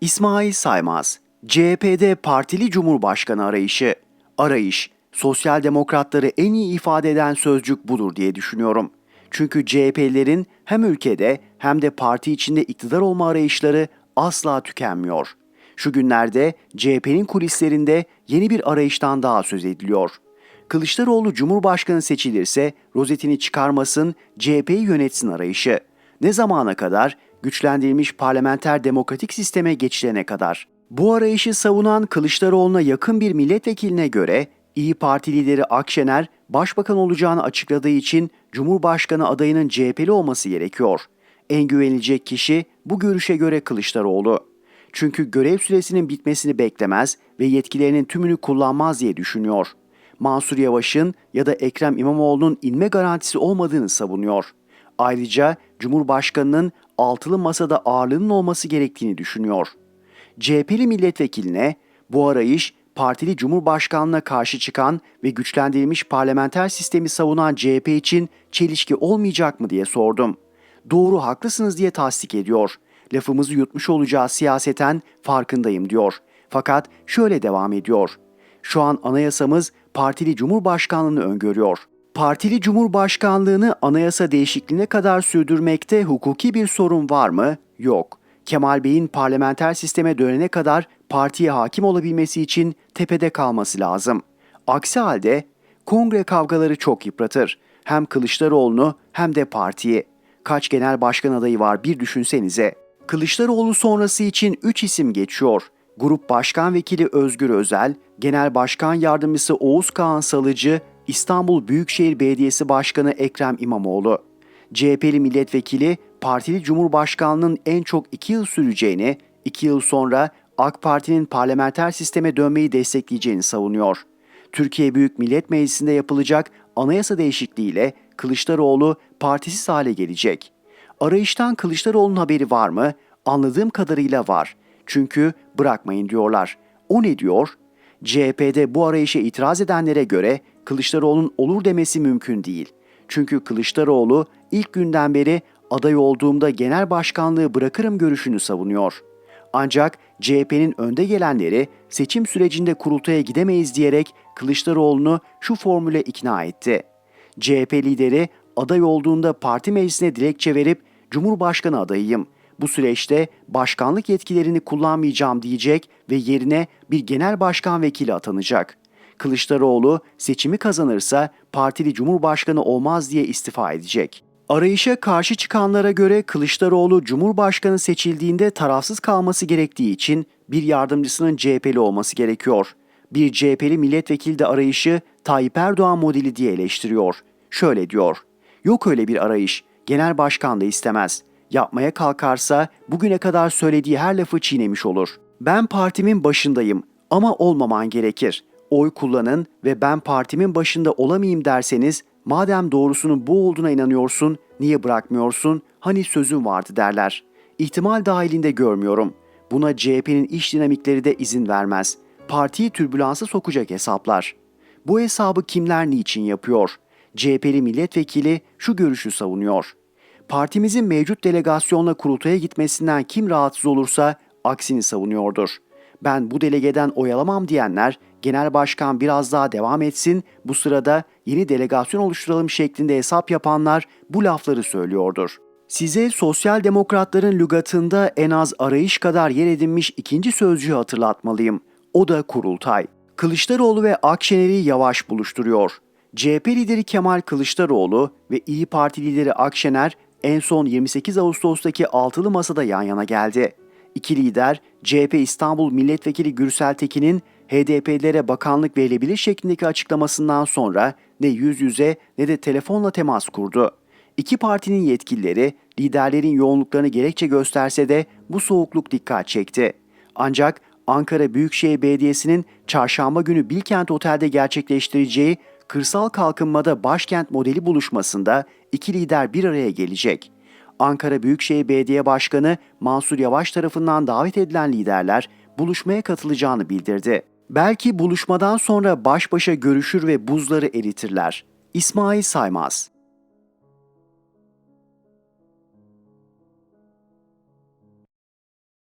İsmail Saymaz, CHP'de partili cumhurbaşkanı arayışı. Arayış, sosyal demokratları en iyi ifade eden sözcük budur diye düşünüyorum. Çünkü CHP'lerin hem ülkede hem de parti içinde iktidar olma arayışları asla tükenmiyor. Şu günlerde CHP'nin kulislerinde yeni bir arayıştan daha söz ediliyor. Kılıçdaroğlu Cumhurbaşkanı seçilirse rozetini çıkarmasın, CHP'yi yönetsin arayışı. Ne zamana kadar? Güçlendirilmiş parlamenter demokratik sisteme geçilene kadar. Bu arayışı savunan Kılıçdaroğlu'na yakın bir milletvekiline göre İyi Parti lideri Akşener başbakan olacağını açıkladığı için Cumhurbaşkanı adayının CHP'li olması gerekiyor. En güvenilecek kişi bu görüşe göre Kılıçdaroğlu. Çünkü görev süresinin bitmesini beklemez ve yetkilerinin tümünü kullanmaz diye düşünüyor. Mansur Yavaş'ın ya da Ekrem İmamoğlu'nun inme garantisi olmadığını savunuyor. Ayrıca Cumhurbaşkanı'nın altılı masada ağırlığının olması gerektiğini düşünüyor. CHP'li milletvekiline bu arayış partili cumhurbaşkanlığına karşı çıkan ve güçlendirilmiş parlamenter sistemi savunan CHP için çelişki olmayacak mı diye sordum. Doğru haklısınız diye tasdik ediyor. Lafımızı yutmuş olacağı siyaseten farkındayım diyor. Fakat şöyle devam ediyor. Şu an anayasamız partili cumhurbaşkanlığını öngörüyor. Partili cumhurbaşkanlığını anayasa değişikliğine kadar sürdürmekte hukuki bir sorun var mı? Yok. Kemal Bey'in parlamenter sisteme dönene kadar partiye hakim olabilmesi için tepede kalması lazım. Aksi halde kongre kavgaları çok yıpratır. Hem Kılıçdaroğlu'nu hem de partiyi. Kaç genel başkan adayı var bir düşünsenize. Kılıçdaroğlu sonrası için 3 isim geçiyor. Grup Başkan Vekili Özgür Özel, Genel Başkan Yardımcısı Oğuz Kağan Salıcı, İstanbul Büyükşehir Belediyesi Başkanı Ekrem İmamoğlu. CHP'li milletvekili partili cumhurbaşkanlığının en çok 2 yıl süreceğini, 2 yıl sonra AK Parti'nin parlamenter sisteme dönmeyi destekleyeceğini savunuyor. Türkiye Büyük Millet Meclisi'nde yapılacak anayasa değişikliğiyle Kılıçdaroğlu partisiz hale gelecek. Arayıştan Kılıçdaroğlu'nun haberi var mı? Anladığım kadarıyla var. Çünkü bırakmayın diyorlar. O ne diyor? CHP'de bu arayışa itiraz edenlere göre Kılıçdaroğlu'nun olur demesi mümkün değil. Çünkü Kılıçdaroğlu ilk günden beri aday olduğumda genel başkanlığı bırakırım görüşünü savunuyor. Ancak CHP'nin önde gelenleri seçim sürecinde kurultaya gidemeyiz diyerek Kılıçdaroğlu'nu şu formüle ikna etti. CHP lideri aday olduğunda parti meclisine dilekçe verip Cumhurbaşkanı adayıyım. Bu süreçte başkanlık yetkilerini kullanmayacağım diyecek ve yerine bir genel başkan vekili atanacak. Kılıçdaroğlu seçimi kazanırsa partili cumhurbaşkanı olmaz diye istifa edecek. Arayışa karşı çıkanlara göre Kılıçdaroğlu Cumhurbaşkanı seçildiğinde tarafsız kalması gerektiği için bir yardımcısının CHP'li olması gerekiyor. Bir CHP'li milletvekili de arayışı Tayyip Erdoğan modeli diye eleştiriyor. Şöyle diyor. Yok öyle bir arayış. Genel başkan da istemez. Yapmaya kalkarsa bugüne kadar söylediği her lafı çiğnemiş olur. Ben partimin başındayım ama olmaman gerekir. Oy kullanın ve ben partimin başında olamayayım derseniz madem doğrusunun bu olduğuna inanıyorsun niye bırakmıyorsun hani sözün vardı derler. İhtimal dahilinde görmüyorum. Buna CHP'nin iş dinamikleri de izin vermez. Partiyi türbülansa sokacak hesaplar. Bu hesabı kimler niçin yapıyor? CHP'li milletvekili şu görüşü savunuyor. Partimizin mevcut delegasyonla kurultaya gitmesinden kim rahatsız olursa aksini savunuyordur. Ben bu delegeden oyalamam diyenler genel başkan biraz daha devam etsin, bu sırada yeni delegasyon oluşturalım şeklinde hesap yapanlar bu lafları söylüyordur. Size sosyal demokratların lügatında en az arayış kadar yer edinmiş ikinci sözcüğü hatırlatmalıyım. O da kurultay. Kılıçdaroğlu ve Akşener'i yavaş buluşturuyor. CHP lideri Kemal Kılıçdaroğlu ve İyi Parti lideri Akşener en son 28 Ağustos'taki altılı masada yan yana geldi. İki lider CHP İstanbul Milletvekili Gürsel Tekin'in HDP'lilere bakanlık verilebilir şeklindeki açıklamasından sonra ne yüz yüze ne de telefonla temas kurdu. İki partinin yetkilileri liderlerin yoğunluklarını gerekçe gösterse de bu soğukluk dikkat çekti. Ancak Ankara Büyükşehir Belediyesi'nin çarşamba günü Bilkent Otel'de gerçekleştireceği kırsal kalkınmada başkent modeli buluşmasında iki lider bir araya gelecek. Ankara Büyükşehir Belediye Başkanı Mansur Yavaş tarafından davet edilen liderler buluşmaya katılacağını bildirdi. Belki buluşmadan sonra baş başa görüşür ve buzları eritirler. İsmail Saymaz